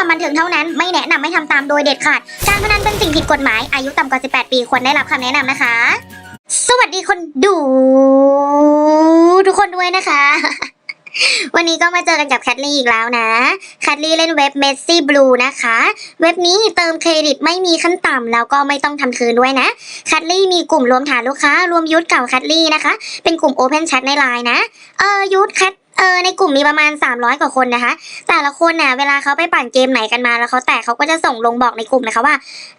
ความบันเทิงเท่านั้น ไม่แนะนำให้ทำตามโดยเด็ดขาด การพนันเป็นสิ่งผิดกฎหมาย อายุต่ำกว่า 18 ปีควรได้รับคำแนะนำนะคะ สวัสดีคนดู ทุกคนด้วยนะคะ วันนี้ก็มาเจอกันกับแคทลี่อีกแล้วนะ แคทลี่เล่นเว็บ Messi Blue นะคะ เว็บนี้เติมเครดิตไม่มีขั้นต่ำแล้วก็ไม่ต้องทำคืนด้วยนะ แคทลี่มีกลุ่มรวมฐานลูกค้ารวมยุทธเก่าแคทลี่นะคะ เป็นกลุ่ม Open Chat ในไลน์นะ เออยุทธแคท เออในกลุ่มมีประมาณ 300 กว่าคนนะคะ แต่ละคนน่ะเวลาเขาไปปั่นเกมไหนกันมาแล้วเขาแตกเขาก็จะส่งลงบอกในกลุ่มนะคะว่า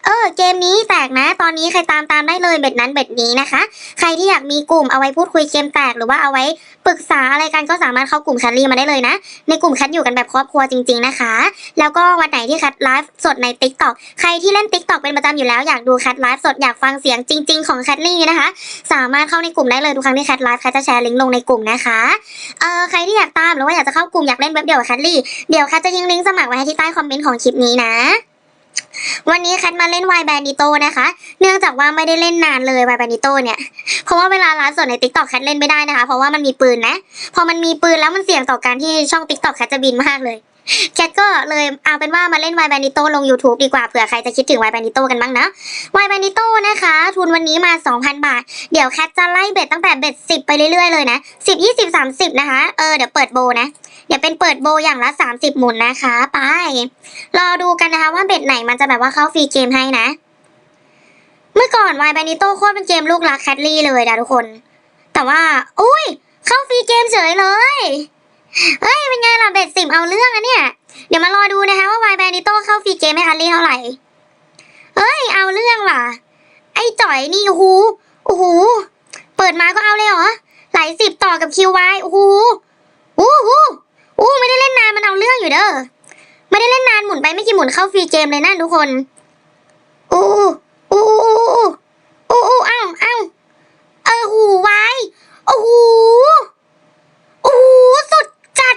เออเกมนี้แตกนะ ตอนนี้ใครตามตามได้เลยเบ็ดนั้นเบ็ดนี้นะคะ ใครที่อยากมีกลุ่มเอาไว้พูดคุยเกมแตกหรือว่าเอาไว้ปรึกษาอะไรกันก็สามารถเข้ากลุ่มแคทลีมาได้เลยนะ ในกลุ่มแคทอยู่กันแบบครอบครัวจริง ๆนะคะ แล้วก็วันไหนที่แคทไลฟ์สดใน t ิ k t o k ใครที่เล่น t ิ k t o k เป็นประจำอยู่แล้วอยากดูแคทไลฟ์สดอยากฟังเสียงจริง ๆ ของแคทลีนะคะ สามารถเข้าในกลุ่มได้เลยทุกครั้งที่แคทไลฟ์แคทจะแชร์ลิงก์ลงในกลุ่มนะคะเออใครที่อยากตามหรือว่าอยากจะเข้ากลุ่มอยากเล่นเว็บเดียวกับแคทลี่เดี๋ยวแคทจะทิ้งลิงก์สมัครไว้ให้ที่ใต้คอมเมนต์ของคลิปนี้นะวันนี้แคทมาเล่นวายแบนดิโตนะคะ เนื่องจากว่าไม่ได้เล่นนานเลยวายแบนดิโตเนี่ย เพราะว่าเวลาร้านสดในติ๊กต็อกแคทเล่นไม่ได้นะคะ เพราะว่ามันมีปืนนะ พอมันมีปืนแล้วมันเสี่ยงต่อการที่ช่องติ๊กต็อกแคทจะบินมากเลย แคทก็เลยเอาเป็นว่ามาเล่นวายแบนดิโตลง YouTube ดีกว่าเผื่อใครจะคิดถึงวายแบนดิโตกันบ้างนะวายแบนดิโตนะคะ ทุนวันนี้มา 2,000 บาท เดี๋ยวแคทจะไล่เบ็ดตั้งแต่เบ็ด10 ไปเรื่อยๆเลยนะ 10 20 30 นะคะ เออเดี๋ยวเปิดโบนะ เดี๋ยวเป็นเปิดโบอย่างละ 30 หมุนนะคะ ไป รอดูกันนะคะว่าเบ็ดไหนมันจะแบบว่าเข้าฟรีเกมให้นะ เมื่อก่อนวายแบนิโต้โคตรเป็นเกมลูกรักแคทลี่เลยนะทุกคน แต่ว่าอุ้ยเข้าฟรีเกมเฉยเลย เฮ้ย เป็นไงล่ะเบ็ดสิบเอาเรื่องอะเนี่ย เดี๋ยวมารอดูนะคะว่าวายแบนิโต้เข้าฟรีเกมให้แคทลี่เท่าไหร่เฮ้ย เอาเรื่องว่ะ ไอ้จ่อยนี่โอ้โหโอ้โหเปิดมาก็เอาเลยเหรอ หลายสิบต่อกับคิวไวโอ้โหโอ้โหโอ้ไม่ได้เล่นนานมันเอาเรื่องอยู่เด้อ ไม่ได้เล่นนานหมุนไปไม่กี่หมุนเข้าฟรีเกมเลยนะทุกคนอู้อู้อู้อู้อู้อู้อ้าวอ้าวเออหูไว้โอ้โหโอ้โหสุดจัด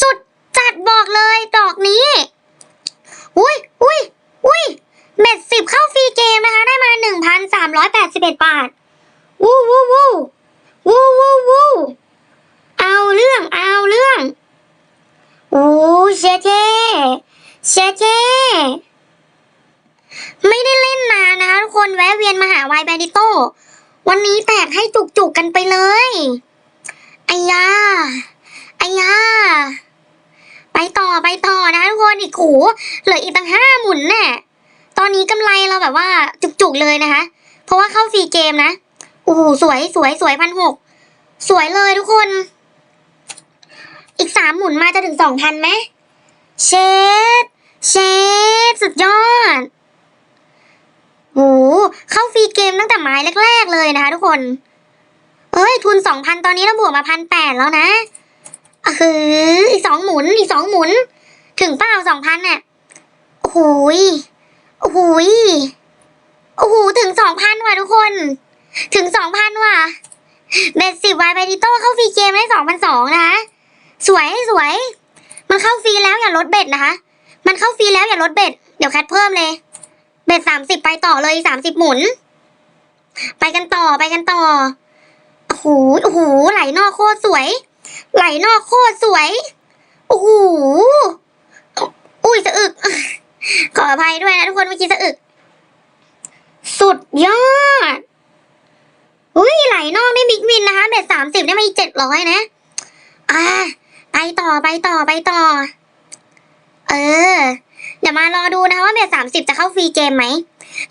สุดจัดบอกเลยดอกนี้ อุ้ยอุ้ยอุ้ยเม็ดสิบเข้าฟรีเกมนะคะ ได้มาหนึ่งพันสามร้อยแปดสิบเอ็ดบาท วู้วู้วู้วู้วู้วู้เอาเรื่องเอาเรื่องโอ้เชเช่เชเช่ไม่ได้เล่นนานนะคะทุกคนแวะเวียนมาหาวายแบดิโต วันนี้แตกให้จุกๆกันไปเลยไอ้ยา ยาไปต่อไปต่อนะทุกคนอีกโหเหลืออีกตั้งห้าหมุนแน่ตอนนี้กำไรเราแบบว่าจุกๆเลยนะคะ เพราะว่าเข้าฟรีเกมนะโอ้โหสวยสวยสวยพันหกสวยเลยทุกคน อีกสามหมุนมาจะถึงสองพันไหมเชดเชดสุดยอดโหเข้าฟรีเกมตั้งแต่ไม้แรกๆเลยนะคะทุกคน เอ้ยทุนสองพันตอนนี้เราบวกมาพันแปดแล้วนะ อืออีกสองหมุน อีกสองหมุน ถึงเปล่าสองพันเนี่ยโอ้โหโอ้โหโอ้โหถึงสองพันว่ะทุกคน ถึงสองพันว่ะเบสสิบวายไบดิโต้เข้าฟรีเกมได้สองพันสองนะคะสวยสวย มันเข้าฟรีแล้วอย่าลดเบ็ดนะคะ มันเข้าฟรีแล้วอย่าลดเบ็ด เดี๋ยวแคทเพิ่มเลย เบ็ดสามสิบไปต่อเลยสามสิบหมุน ไปกันต่อไปกันต่อ โอ้โห โอ้โห ไหลนอกโคตรสวย ไหลนอกโคตรสวย โอ้โห อุ้ยสะอึก ขออภัยด้วยนะทุกคนเมื่อกี้สะอึก สุดยอด อุ้ยไหลนอกได้บิ๊กวินนะคะเบ็ดสามสิบได้มาอีกเจ็ดร้อยนะ อ่า ไปต่อไปต่อไปต่อ เออ เดี๋ยวมารอดูนะคะว่าเบ็ดสามสิบจะเข้าฟรีเกมไหม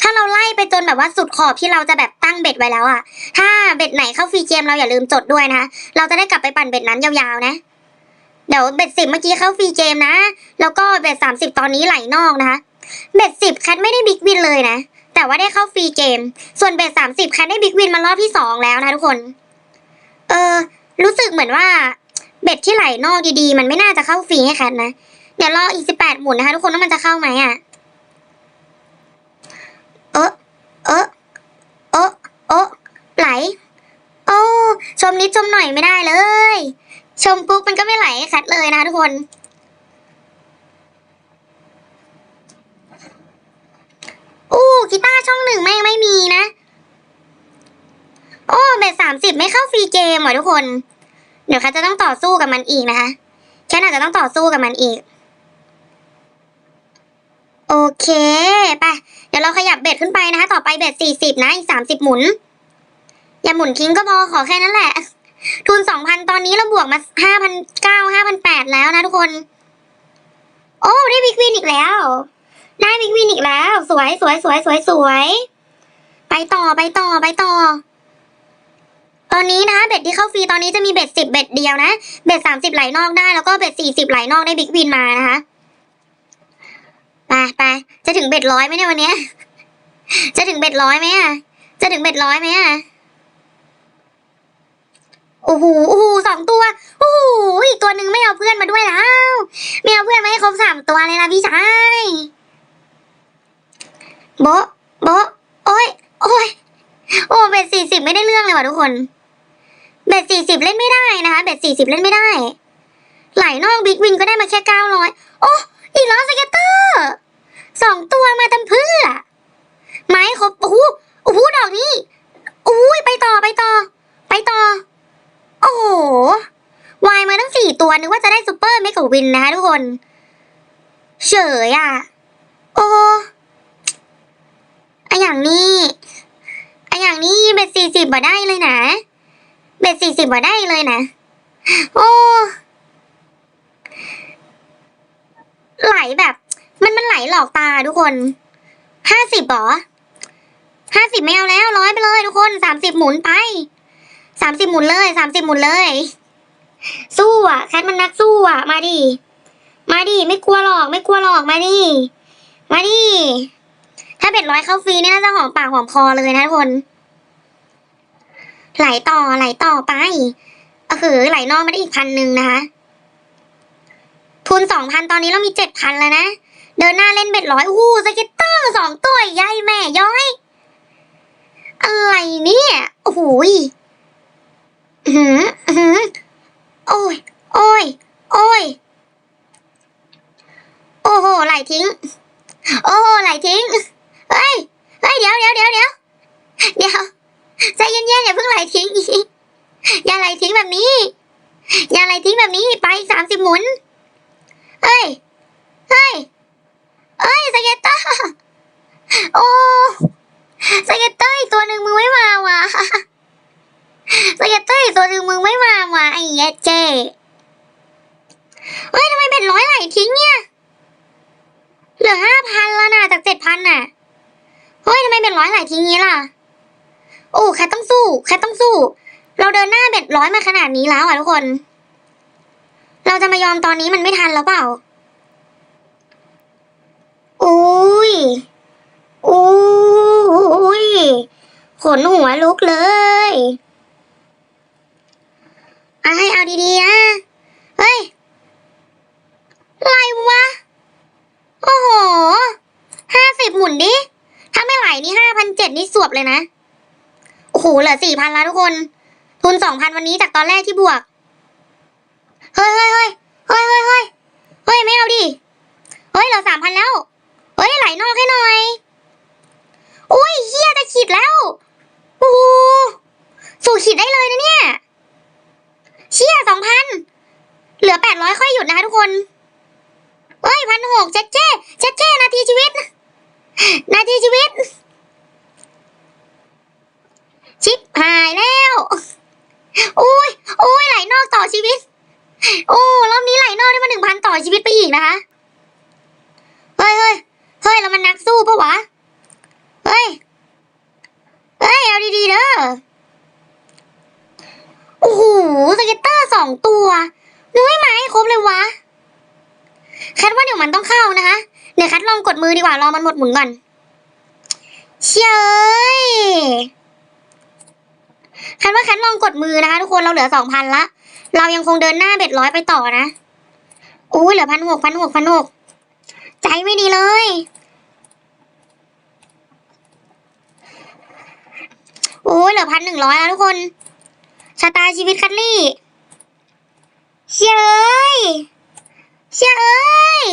ถ้าเราไล่ไปจนแบบว่าสุดขอบที่เราจะแบบตั้งเบ็ดไว้แล้วอะถ้าเบ็ดไหนเข้าฟรีเกมเราอย่าลืมจดด้วยนะเราจะได้กลับไปปั่นเบ็ดนั้นยาวๆนะ เดี๋ยวเบ็ดสิบเมื่อกี้เข้าฟรีเกมนะ แล้วก็เบ็ดสามสิบตอนนี้ไหลนอกนะคะเบ็ดสิบแคัดไม่ได้บิ๊กวินเลยนะ แต่ว่าได้เข้าฟรีเกม ส่วนเบ็ดสามสิบแคัดได้บิ๊กวินมารอบที่สองแล้วนะทุกคน เออ รู้สึกเหมือนว่าเบ็ดที่ไหลนอกดีๆ มันไม่น่าจะเข้าฟรีให้แคทนะ เดี๋ยวรออีกสิบแปดหมุนนะคะ ทุกคนว่ามันจะเข้าไหมอะออ เออเออเออไหล โอ้ชมนิดชมหน่อยไม่ได้เลย ชมปุ๊บมันก็ไม่ไหลแคทเลยนะคะทุกคน อู้กีตาร์ช่องหนึ่งไม่ไม่มีนะ โอ้เบ็ดสามสิบไม่เข้าฟรีเกมหรอทุกคน เดี๋ยวแคทจะต้องต่อสู้กับมันอีกนะคะแค่อาจจะต้องต่อสู้กับมันอีก อเคไปเดี๋ยวเราขยับเบ็ดขึ้นไปนะคะ ต่อไปเบ็ดสี่สิบนะ อีกสามสิบหมุน อย่าหมุนทิ้งก็พอขอแค่นั้นแหละ ทุนสองพันตอนนี้เราบวกมาห้าพันเก้าห้าพันแปดแล้วนะทุกคน โอ้ ได้บิ๊กวินอีกแล้วได้บิ๊กวินอีกแล้ว สวยสวยสวยสวยสวยไปต่อไปต่อไปต่อ ตอนนี้นะเบ็ดที่เข้าฟรีตอนนี้จะมีเบ็ดสิบเบ็ดเดียวนะ เบ็ดสามสิบไหลนอกได้แล้วก็เบ็ดสี่สิบไหลนอกได้บิ๊กวินมานะคะ ไปไปจะถึงเบ็ดร้อยไหมเนี่ยวันเนี้ย จะถึงเบ็ดร้อยไหมอะ จะถึงเบ็ดร้อยไหมอะ โอ้โห โอ้โหสองตัว โอ้โห อีกตัวหนึ่งไม่เอาเพื่อนมาด้วยแล้วไม่เอาเพื่อนมาให้ครบสามตัวเลยนะพี่ชายโบะโบะโอ้ย โอ้ย โอ้เบ็ดสี่สิบไม่ได้เรื่องเลยว่ะทุกคน เบ็ดสี่สิบเล่นไม่ได้นะคะ เบ็ดสี่สิบเล่นไม่ได้ ไหลนอกบิ๊กวินก็ได้มาแค่เก้าร้อย โอ้ อีกแล้วสเก็ตเตอร์ สองตัวมาทำเพื่อไม้ครบโอ้โหโอ้โหดอกนี้อุ้ยไปต่อไปต่อ ไปต่อ โอ้โหวายมาตั้งสี่ตัวนึกว่าจะได้ซูเปอร์เมกะวินนะคะทุกคน เฉยอะ โอ้ไออย่างนี้ไออย่างนี้เบ็ดสี่สิบบ่ได้เลยนะ เบ็ดสี่สิบบ่ได้เลยนะ โอ้ไหลแบบ มันมันไหลหลอกตาทุกคน ห้าสิบหรอห้าสิบไม่เอาแล้วร้อยไปเลยทุกคนสามสิบหมุนไปสามสิบหมุนเลยสามสิบหมุนเลย สู้อะแคทมันนักสู้อะ มาดิมาดิไม่กลัวหรอกไม่กลัวหรอกมาดิมาดิถ้าเป็ดร้อยเข้าฟรีนี่น่าจะหอมปากหอมคอเลยนะทุกคน ไหลต่อไหลต่อไปเออคือไหลนอกมาได้อีกพันหนึ่งนะคะ ทุนสองพันตอนนี้เรามีเจ็ดพันแล้วนะ เดินหน้าเล่นเบ็ดร้อยอู้สเก็ตเตอร์สองตัวใหญ่แม่ย้อย อะไรเนี่ยโอ้โหยอื้อหืออื้อหือโอ้ย โอ้ย โอ้ย โอ้โหไหลทิ้ง โอ้โหไหลทิ้ง เฮ้ย เฮ้ย เดี๋ยวเดี๋ยวเดี๋ยวเดี๋ยวเดี๋ยวใจเย็นๆอย่าเพิ่งไหลทิ้ง อย่าไหลทิ้งแบบนี้ อย่าไหลทิ้งแบบนี้ ไปสามสิบหมุน เฮ้ย เฮ้ย เฮ้ยสเก็ตเตอร์โอ้สเก็ตเตอร์อีกตัวหนึ่งมึงไม่มาว่ะสเก็ตเตอร์อีกตัวหนึ่งมึงไม่มาว่ะไอ้เหี้ยเจเฮ้ยทำไมเป็นร้อยไหลทิ้งเนี่ยเหลือห้าพันแล้วนะจากเจ็ดพันน่ะเฮ้ยทำไมเป็นร้อยไหลทิ้งงี้ล่ะโอ้แค่ต้องสู้แค่ต้องสู้ เราเดินหน้าเบ็ดร้อยมาขนาดนี้แล้วอะทุกคน เราจะมายอมตอนนี้มันไม่ทันแล้วเปล่า อุ้ยอุ้ยขนหัวลุกเลยอให้เอาดีๆนะเฮ้ยไรวะ โอ้โหห้าสิบหมุนดิ ถ้าไม่ไหลนี่ห้าพันเจ็ดนี่สวบเลยนะ โอ้โห เหลือสี่พันแล้วทุกคน ทุนสองพันวันนี้จากตอนแรกที่บวก เฮ้ยเฮ้ยเฮ้ยเฮ้ยเฮ้ยเฮ้ยเฮ้ยไม่เอาดิ เฮ้ย เหลือสามพันแล้ว เฮ้ยไหลนอกให้หน่อย อุ้ยเฮียจะขีดแล้วโอ้โหสู่ขีดได้เลยนะเนี่ย เชี่ยสองพัน เหลือแปดร้อยค่อยหยุดนะคะทุกคนเฮ้ยพันหกเจ๊เจ๊เจ๊เจ๊นาทีชีวิต นาทีชีวิต ชิปหายแล้วอุ้ยอุ้ยไหลนอกต่อชีวิต โอ้รอบนี้ไหลนอกได้มาหนึ่งพันต่อชีวิตไปอีกนะคะ เฮ้ยแล้วมันนักสู้ปะวะ เฮ้ย เฮ้ย เอาดีๆเด้อ โอ้โหสเก็ตเตอร์สองตัวนุ้ยมาให้ครบเลยวะ แคทว่าเดี๋ยวมันต้องเข้านะคะ เดี๋ยวแคทลองกดมือดีกว่า รอมันหมดหมุนก่อน เชยแคทว่าแคทลองกดมือนะคะ ทุกคน เราเหลือสองพันละ เรายังคงเดินหน้าเบ็ดร้อยไปต่อนะอุ้ยเหลือพันหกพันหกพันหกใจไม่ดีเลย โอ้ยเหลือพันหนึ่งร้อยแล้วทุกคนชะตาชีวิตคัตลี่เชยเอ้ยเชยเอ้ย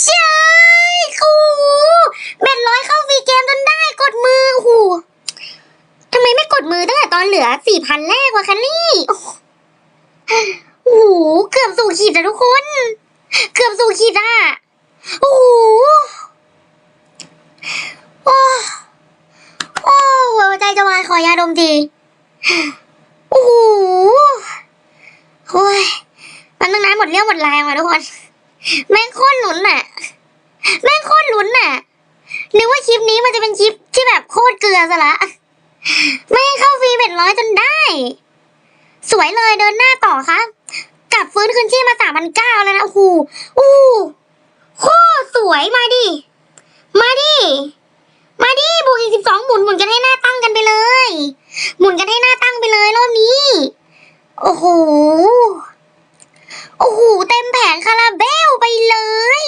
เชยเอ้ยโอ้เบ็ดร้อยเข้าฟรีเกมจนได้กดมือโอ้ทำไมไม่กดมือตั้งแต่ตอนเหลือสี่พันแรกวะคันลี่โอ้โหเกือบสู่ขีดอะทุกคน เกือบสู่ขีดอะโอ้โห โอ้โอ้หัวใจะวายขอยาดมทีโอ้โหโอ้ยมันตั้งนานหมดเรี่ยวหมดแรงว่ะทุกคน แม่งโคตรหลุนน่ะ แม่งโคตรหลุนน่ะ นึกว่าคลิปนี้มันจะเป็นคลิปที่แบบโคตรเกลือซะละไม่งเข้าฟรีเบ็ดร้อยจนได้ สวยเลยเดินหน้าต่อครับกลับฟื้นคืนชีพมาสามพันเก้าแล้วนะโอ้โหโอ้โหโคตรสวยมาดิ มาดิ มาดิบวกอีกสิบสองหมุนหมุนกันให้หน้าตั้งกันไปเลย หมุนกันให้หน้าตั้งไปเลยรอบนี้ โอ้โห โอ้โห เต็มแผงคาราเบลไปเลย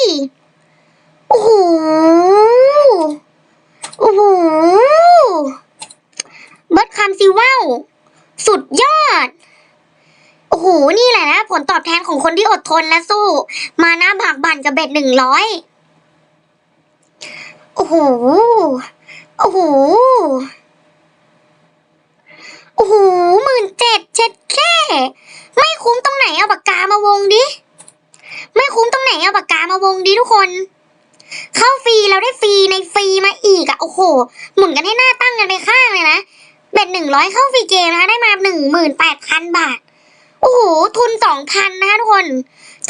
โอ้โห โอ้โห เบิร์ดคำซิว่าวสุดยอด โอ้โห นี่แหละนะ ผลตอบแทนของ คนและสู้ มาหน้าผักบั่นกับเบ็ดหนึ่งร้อยโอ้โห โอ้โห โอ้โหหมื่นเจ็ดเช็ดแค่ ไม่คุ้มตรงไหนเอาปากกามาวงดิ ไม่คุ้มตรงไหนเอาปากกามาวงดิทุกคน เข้าฟรีเราได้ฟรีในฟรีมาอีกอะโอ้โห หมุนกันให้หน้าตั้งกันไปข้างเลยนะ เบ็ดหนึ่งร้อยเข้าฟรีเกมนะคะได้มาหนึ่งหมื่นแปดพันบาท โอ้โห ทุนสองพันนะคะทุกคน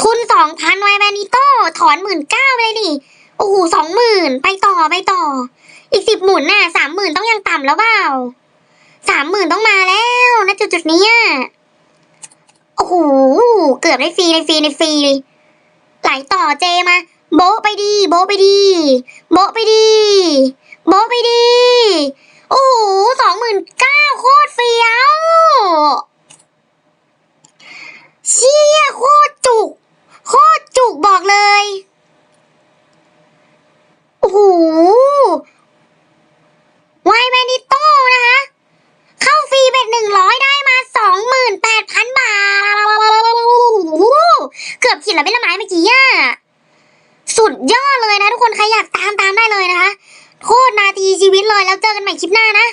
ทุนสองพันไวแมนิโต้ถอนหมื่นเก้าไปเลยดิโอ้โหสองหมื่นไปต่อไปต่อ อีกสิบหมุนน่ะสามหมื่นต้องยังต่ำแล้วเปล่าสามหมื่นต้องมาแล้วณจุดจุดนี้อะโอ้โหเกือบได้ฟรีในฟรีในฟรีไหลต่อเจมา โบไปดี โบไปดี โบไปดี โบไปดี โอ้โหสองหมื่นเก้าโคตรเฟี้ยว เชี่ยโคตรจุก โคตรจุกบอกเลย โอ้โหไวแมนิโต้นะคะ เข้าฟรีเบ็ดหนึ่งร้อยได้มาสองหมื่นแปดพันบาท เกือบขีดละเป็นละไม้เมื่อกี้อะ สุดยอดเลยนะทุกคน ใครอยากตามตามได้เลยนะคะ โคตรนาทีชีวิตเลยแล้วเจอกันใหม่คลิปหน้านะ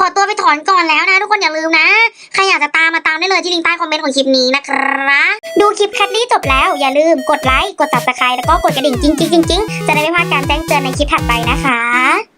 ขอตัวไปถอนก่อนแล้วนะ ทุกคนอย่าลืมนะ ใครอยากจะตามมาตามได้เลยที่ลิงก์ใต้คอมเมนต์ของคลิปนี้นะครับดูคลิปแคทตี้จบแล้วอย่าลืมกดไลค์กด subscribe แล้วก็กดกระดิ่งจริงๆๆๆจะได้ไม่พลาดการแจ้งเตือนในคลิปถัดไปนะคะ